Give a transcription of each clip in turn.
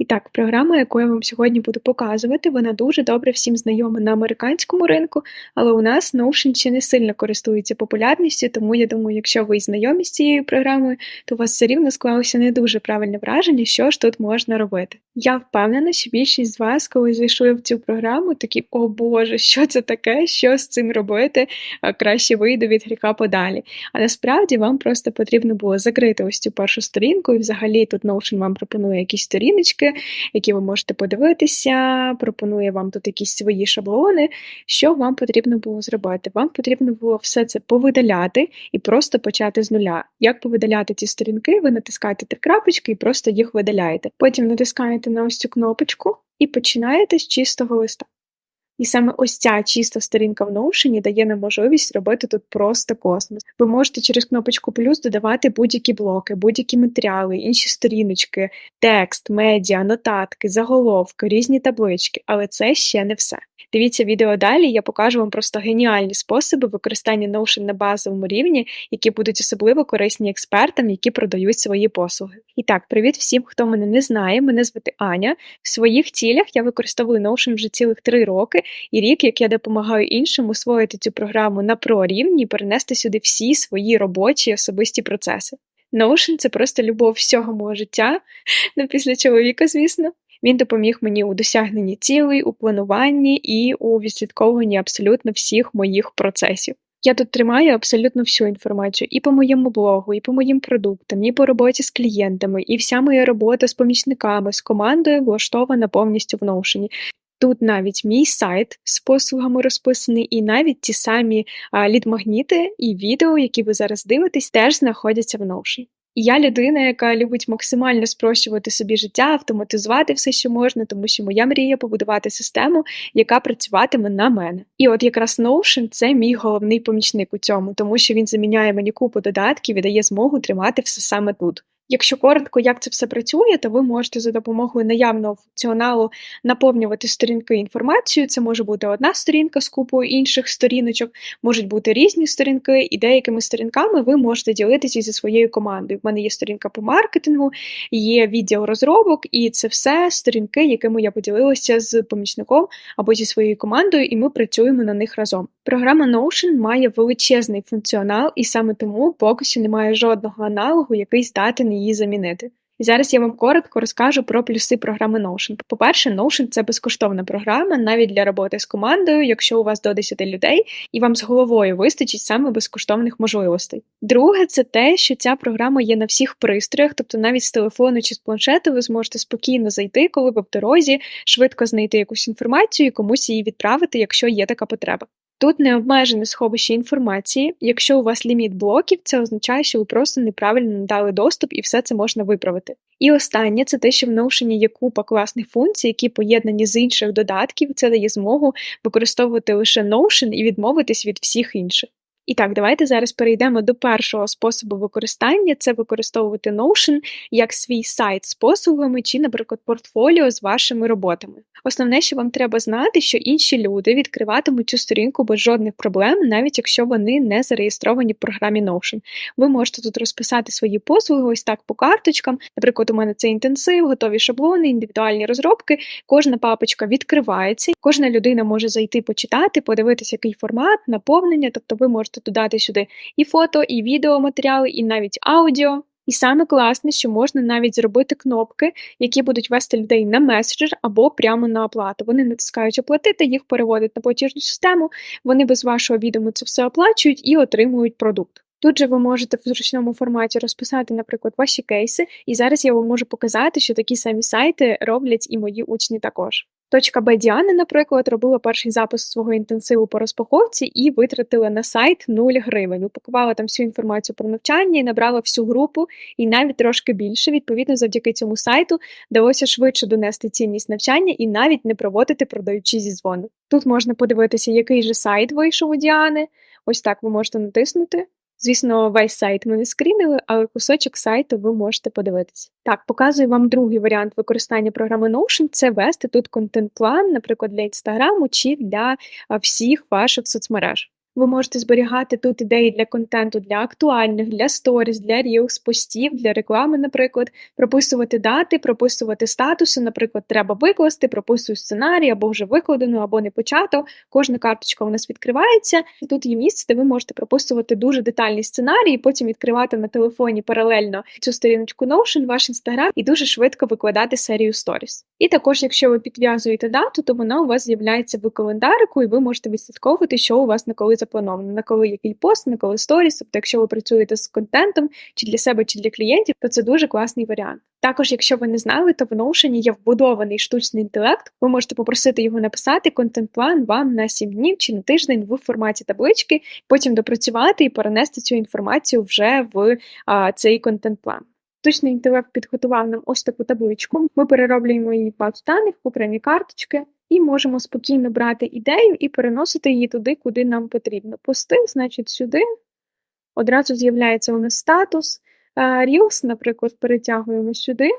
І так, програма, яку я вам сьогодні буду показувати, вона дуже добре всім знайома на американському ринку, але у нас Notion ще не сильно користується популярністю, тому я думаю, якщо ви знайомі з цією програмою, то у вас все рівно склалося не дуже правильне враження, що ж тут можна робити. Я впевнена, що більшість з вас, коли зайшли в цю програму, такі о Боже, що це таке, що з цим робити, краще вийду від гріха подалі. А насправді вам просто потрібно було закрити ось цю першу сторінку, і взагалі тут Notion вам пропонує якісь сторіночки які ви можете подивитися, пропонує вам тут якісь свої шаблони. Що вам потрібно було зробити? Вам потрібно було все це повидаляти і просто почати з нуля. Як повидаляти ці сторінки? Ви натискаєте три крапочки і просто їх видаляєте. Потім натискаєте на ось цю кнопочку і починаєте з чистого листа. І саме ось ця чиста сторінка в Notion дає нам можливість робити тут просто космос. Ви можете через кнопочку плюс додавати будь-які блоки, будь-які матеріали, інші сторіночки, текст, медіа, нотатки, заголовки, різні таблички, але це ще не все. Дивіться відео далі, я покажу вам просто геніальні способи використання Notion на базовому рівні, які будуть особливо корисні експертам, які продають свої послуги. І так, привіт всім, хто мене не знає. Мене звати Аня. В своїх цілях я використовую Notion вже цілих три роки, і рік, як я допомагаю іншим освоїти цю програму на про рівні і перенести сюди всі свої робочі особисті процеси. Notion – це просто любов всього мого життя, ну після чоловіка, звісно. Він допоміг мені у досягненні цілей, у плануванні і у відслідковуванні абсолютно всіх моїх процесів. Я тут тримаю абсолютно всю інформацію і по моєму блогу, і по моїм продуктам, і по роботі з клієнтами, і вся моя робота з помічниками, з командою влаштована повністю в Notion. Тут навіть мій сайт з послугами розписаний, і навіть ті самі лід-магніти і відео, які ви зараз дивитесь, теж знаходяться в Notion. І я людина, яка любить максимально спрощувати собі життя, автоматизувати все, що можна, тому що моя мрія побудувати систему, яка працюватиме на мене. І от якраз Notion – це мій головний помічник у цьому, тому що він заміняє мені купу додатків і дає змогу тримати все саме тут. Якщо коротко, як це все працює, то ви можете за допомогою наявного функціоналу наповнювати сторінки інформацією. Це може бути одна сторінка з купою інших сторіночок, можуть бути різні сторінки, і деякими сторінками ви можете ділитися зі своєю командою. У мене є сторінка по маркетингу, є відділ розробок, і це все сторінки, якими я поділилася з помічником або зі своєю командою, і ми працюємо на них разом. Програма Notion має величезний функціонал, і саме тому поки що немає жодного аналогу, який здатен її замінити. І зараз я вам коротко розкажу про плюси програми Notion. По-перше, Notion – це безкоштовна програма навіть для роботи з командою, якщо у вас до 10 людей, і вам з головою вистачить саме безкоштовних можливостей. Друге, це те, що ця програма є на всіх пристроях, тобто навіть з телефону чи з планшету ви зможете спокійно зайти, коли ви в дорозі, швидко знайти якусь інформацію і комусь її відправити, якщо є така потреба. Тут не обмежене сховище інформації. Якщо у вас ліміт блоків, це означає, що ви просто неправильно надали доступ і все це можна виправити. І останнє це те, що в Notion є купа класних функцій, які поєднані з інших додатків. Це дає змогу використовувати лише Notion і відмовитись від всіх інших. І так, давайте зараз перейдемо до першого способу використання це використовувати Notion як свій сайт з послугами чи, наприклад, портфоліо з вашими роботами. Основне, що вам треба знати, що інші люди відкриватимуть цю сторінку без жодних проблем, навіть якщо вони не зареєстровані в програмі Notion. Ви можете тут розписати свої послуги, ось так по карточкам. Наприклад, у мене це інтенсив, готові шаблони, індивідуальні розробки. Кожна папочка відкривається, кожна людина може зайти почитати, подивитися, який формат, наповнення, тобто ви можете додати сюди і фото, і відеоматеріали, і навіть аудіо. І саме класне, що можна навіть зробити кнопки, які будуть вести людей на меседжер або прямо на оплату. Вони натискають оплатити, їх переводять на платіжну систему, вони без вашого відому це все оплачують і отримують продукт. Тут же ви можете в зручному форматі розписати, наприклад, ваші кейси, і зараз я вам можу показати, що такі самі сайти роблять і мої учні також. Точка Б Діани, наприклад, робила перший запис свого інтенсиву по розпаковці і витратила на сайт 0 гривень. Упакувала там всю інформацію про навчання і набрала всю групу, і навіть трошки більше. Відповідно, завдяки цьому сайту вдалося швидше донести цінність навчання і навіть не проводити продаючи зі дзвону. Тут можна подивитися, який же сайт вийшов у Діани. Ось так ви можете натиснути. Звісно, весь сайт ми не скрінили, але кусочок сайту ви можете подивитися. Так, показую вам другий варіант використання програми Notion це вести тут контент-план, наприклад, для інстаграму чи для всіх ваших соцмереж. Ви можете зберігати тут ідеї для контенту для актуальних, для сторіс, для Reels, постів, для реклами, наприклад, прописувати дати, прописувати статуси. Наприклад, треба викласти, прописую сценарій, або вже викладено, або не почато. Кожна карточка у нас відкривається. Тут є місце, де ви можете прописувати дуже детальний сценарій, і потім відкривати на телефоні паралельно цю сторіночку Notion, ваш інстаграм, і дуже швидко викладати серію сторіс. І також, якщо ви підв'язуєте дату, то вона у вас з'являється в календарику, і ви можете відслідковувати, що у вас на коли заплановано, на коли який пост, на коли сторіс. Тобто, якщо ви працюєте з контентом чи для себе, чи для клієнтів, то це дуже класний варіант. Також, якщо ви не знали, то в Notion є вбудований штучний інтелект. Ви можете попросити його написати контент-план вам на 7 днів чи на тиждень в форматі таблички, потім допрацювати і перенести цю інформацію вже в а, цей контент-план. Штучний інтелект підготував нам ось таку табличку. Ми перероблюємо її базу даних, окремі карточки, і можемо спокійно брати ідею і переносити її туди, куди нам потрібно. Пости, значить, сюди. Одразу з'являється у нас статус. Reels, наприклад, перетягуємо сюди.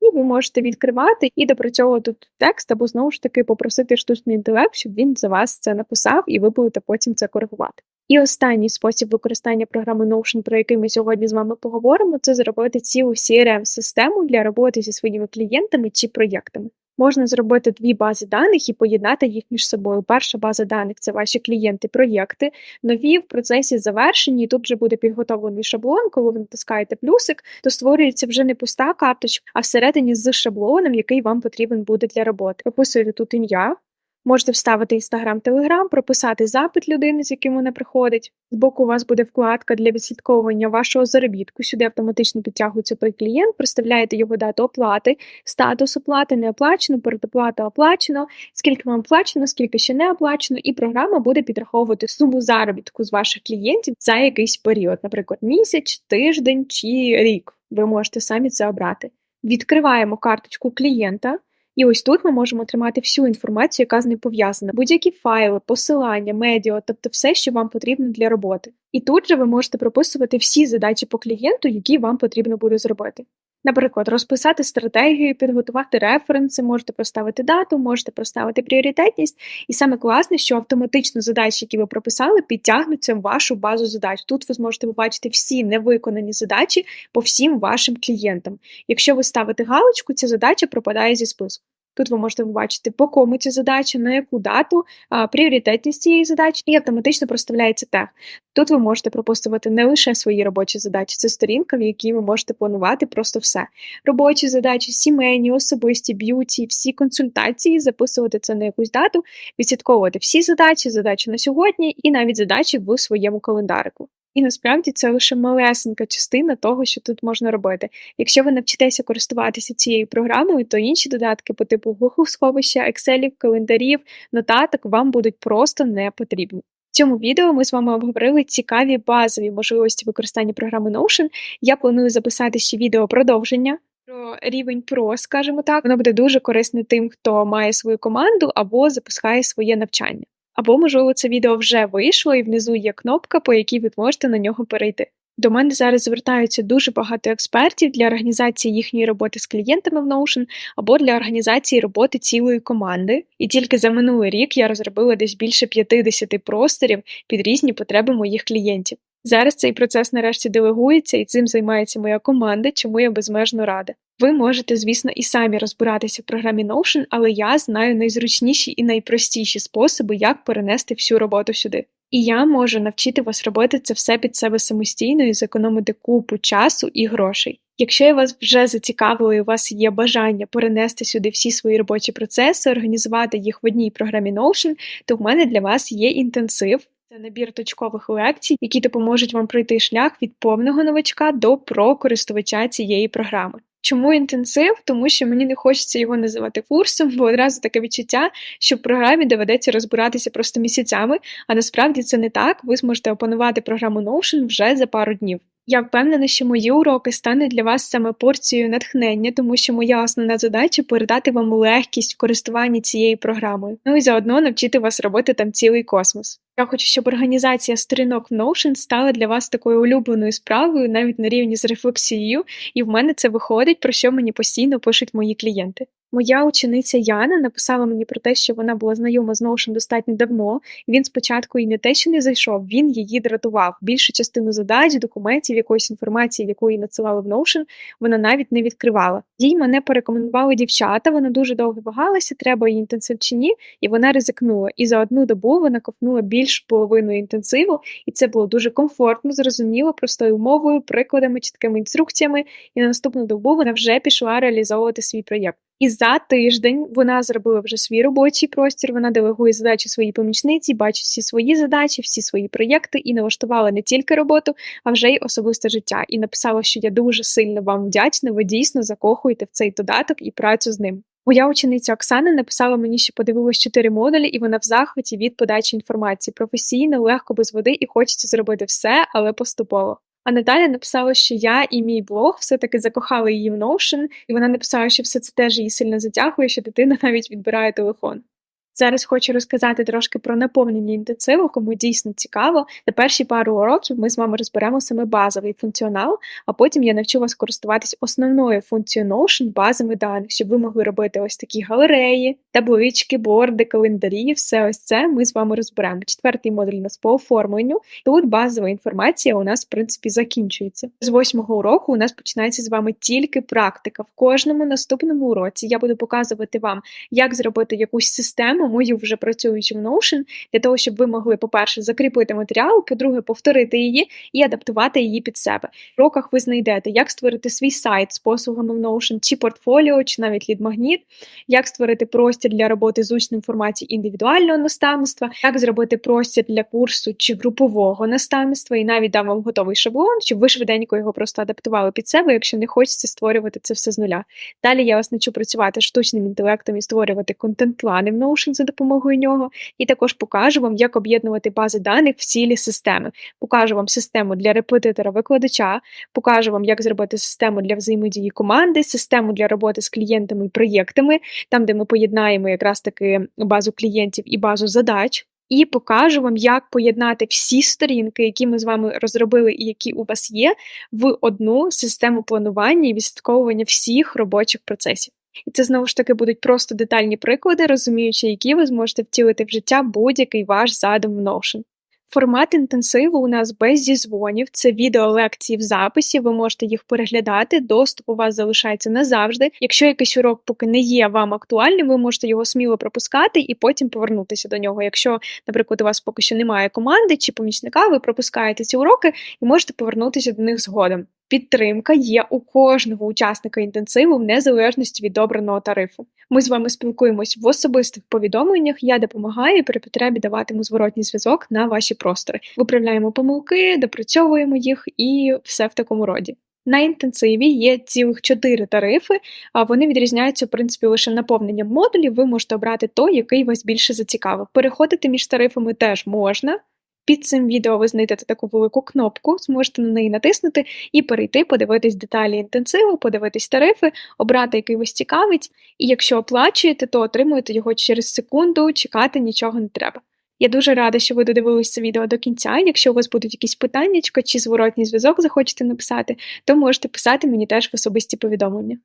І ви можете відкривати і допрацьовувати тут текст, або знову ж таки попросити штучний інтелект, щоб він за вас це написав, і ви будете потім це коригувати. І останній спосіб використання програми Notion, про який ми сьогодні з вами поговоримо, це зробити цілу crm систему для роботи зі своїми клієнтами чи проєктами. Можна зробити дві бази даних і поєднати їх між собою. Перша база даних це ваші клієнти-проєкти, нові в процесі завершені, і тут вже буде підготовлений шаблон. Коли ви натискаєте плюсик, то створюється вже не пуста карточка, а всередині з шаблоном, який вам потрібен буде для роботи. Прописуєте тут ім'я, Можете вставити Інстаграм, Телеграм, прописати запит людини, з яким вона приходить. Збоку у вас буде вкладка для відслідковування вашого заробітку. Сюди автоматично підтягується той клієнт, представляєте його дату оплати, статус оплати, не оплачено, передоплата оплачено, скільки вам оплачено, скільки ще не оплачено, і програма буде підраховувати суму заробітку з ваших клієнтів за якийсь період, наприклад, місяць, тиждень чи рік. Ви можете самі це обрати. Відкриваємо карточку клієнта. І ось тут ми можемо отримати всю інформацію, яка з ним пов'язана, будь-які файли, посилання, медіа, тобто все, що вам потрібно для роботи. І тут же ви можете прописувати всі задачі по клієнту, які вам потрібно буде зробити. Наприклад, розписати стратегію, підготувати референси, можете проставити дату, можете проставити пріоритетність, і саме класне, що автоматично задачі, які ви прописали, підтягнуться в вашу базу задач. Тут ви зможете побачити всі невиконані задачі по всім вашим клієнтам. Якщо ви ставите галочку, ця задача пропадає зі списку. Тут ви можете побачити, по кому ця задача, на яку дату, пріоритетність цієї задачі, і автоматично проставляється тег. Тут ви можете пропустувати не лише свої робочі задачі, це сторінка, в якій ви можете планувати просто все. Робочі задачі, сімейні, особисті, б'юті, всі консультації, записувати це на якусь дату, відслідковувати всі задачі, задачі на сьогодні і навіть задачі в своєму календарику. І насправді це лише малесенька частина того, що тут можна робити. Якщо ви навчитеся користуватися цією програмою, то інші додатки по типу Google сховища, Excel, календарів, нотаток вам будуть просто не потрібні. В цьому відео ми з вами обговорили цікаві базові можливості використання програми Notion. Я планую записати ще відео продовження. Про рівень Pro, скажімо так, воно буде дуже корисне тим, хто має свою команду або запускає своє навчання. Або, можливо, це відео вже вийшло, і внизу є кнопка, по якій ви можете на нього перейти. До мене зараз звертаються дуже багато експертів для організації їхньої роботи з клієнтами в Notion або для організації роботи цілої команди. І тільки за минулий рік я розробила десь більше 50 просторів під різні потреби моїх клієнтів. Зараз цей процес нарешті делегується і цим займається моя команда, чому я безмежно рада. Ви можете, звісно, і самі розбиратися в програмі Notion, але я знаю найзручніші і найпростіші способи, як перенести всю роботу сюди. І я можу навчити вас робити це все під себе самостійно і зекономити купу часу і грошей. Якщо я вас вже зацікавила і у вас є бажання перенести сюди всі свої робочі процеси, організувати їх в одній програмі Notion, то в мене для вас є інтенсив. Це набір точкових лекцій, які допоможуть вам пройти шлях від повного новачка до про-користувача цієї програми. Чому інтенсив? Тому що мені не хочеться його називати курсом, бо одразу таке відчуття, що в програмі доведеться розбиратися просто місяцями, а насправді це не так. Ви зможете опанувати програму Notion вже за пару днів. Я впевнена, що мої уроки стануть для вас саме порцією натхнення, тому що моя основна задача передати вам легкість в користуванні цією програмою, ну і заодно навчити вас робити там цілий космос. Я хочу, щоб організація сторінок в Notion стала для вас такою улюбленою справою, навіть на рівні з рефлексією, і в мене це виходить, про що мені постійно пишуть мої клієнти. Моя учениця Яна написала мені про те, що вона була знайома з Notion достатньо давно. Він спочатку і не те, що не зайшов, він її дратував. Більшу частину задач, документів, якоїсь інформації, яку їй надсилали в Notion, вона навіть не відкривала. Їй мене порекомендували дівчата. Вона дуже довго вагалася, треба їй інтенсив чи ні, і вона ризикнула. І за одну добу вона ковтнула більш половиною інтенсиву, і це було дуже комфортно, зрозуміло, простою мовою, прикладами, чіткими інструкціями. І на наступну добу вона вже пішла реалізовувати свій проєкт. І за тиждень вона зробила вже свій робочий простір. Вона делегує задачі своїй помічниці, бачить всі свої задачі, всі свої проєкти і налаштувала не тільки роботу, а вже й особисте життя. І написала, що я дуже сильно вам вдячна. Ви дійсно закохуєте в цей додаток і працю з ним. Моя учениця Оксана написала мені, що подивилась чотири модулі, і вона в захваті від подачі інформації професійно, легко без води, і хочеться зробити все, але поступово. А Наталя написала, що я і мій блог все-таки закохали її в Notion, і вона написала, що все це теж її сильно затягує, що дитина навіть відбирає телефон. Зараз хочу розказати трошки про наповнення інтенсиву, кому дійсно цікаво. На перші пару уроків ми з вами розберемо саме базовий функціонал, а потім я навчу вас користуватись основною функцією Notion базами даних, щоб ви могли робити ось такі галереї, таблички, борди, календарі. Все ось це ми з вами розберемо. Четвертий модуль у нас по оформленню. Тут базова інформація у нас, в принципі, закінчується. З восьмого уроку у нас починається з вами тільки практика. В кожному наступному уроці я буду показувати вам, як зробити якусь систему мою вже працюючу в Notion, для того, щоб ви могли, по-перше, закріпити матеріал, по-друге, повторити її і адаптувати її під себе. В уроках ви знайдете, як створити свій сайт з послугами в Notion, чи портфоліо, чи навіть лідмагніт, як створити простір для роботи з учнем інформації індивідуального наставництва, як зробити простір для курсу чи групового наставництва, і навіть дам вам готовий шаблон, щоб ви швиденько його просто адаптували під себе, якщо не хочеться створювати це все з нуля. Далі я вас навчу працювати штучним інтелектом і створювати контент-плани в Notion за допомогою нього, і також покажу вам, як об'єднувати бази даних в цілі системи. Покажу вам систему для репетитора-викладача, покажу вам, як зробити систему для взаємодії команди, систему для роботи з клієнтами і проєктами, там, де ми поєднаємо якраз таки базу клієнтів і базу задач. І покажу вам, як поєднати всі сторінки, які ми з вами розробили і які у вас є, в одну систему планування і відслідковування всіх робочих процесів. І це знову ж таки будуть просто детальні приклади, розуміючи, які ви зможете втілити в життя будь-який ваш задум в Notion. Формат інтенсиву у нас без зізвонів, це відеолекції в записі, ви можете їх переглядати, доступ у вас залишається назавжди. Якщо якийсь урок поки не є вам актуальним, ви можете його сміло пропускати і потім повернутися до нього. Якщо, наприклад, у вас поки що немає команди чи помічника, ви пропускаєте ці уроки і можете повернутися до них згодом. Підтримка є у кожного учасника інтенсиву в незалежності від обраного тарифу. Ми з вами спілкуємось в особистих повідомленнях. Я допомагаю і при потребі даватиму зворотній зв'язок на ваші простори. Виправляємо помилки, допрацьовуємо їх і все в такому роді. На інтенсиві є цілих чотири тарифи, а вони відрізняються в принципі лише наповненням модулів. Ви можете обрати той, який вас більше зацікавив. Переходити між тарифами теж можна. Під цим відео ви знайдете таку велику кнопку, зможете на неї натиснути і перейти, подивитись деталі інтенсиву, подивитись тарифи, обрати, який вас цікавить, і якщо оплачуєте, то отримуєте його через секунду, чекати нічого не треба. Я дуже рада, що ви додивилися це відео до кінця. Якщо у вас будуть якісь питання чи зворотній зв'язок захочете написати, то можете писати мені теж в особисті повідомлення.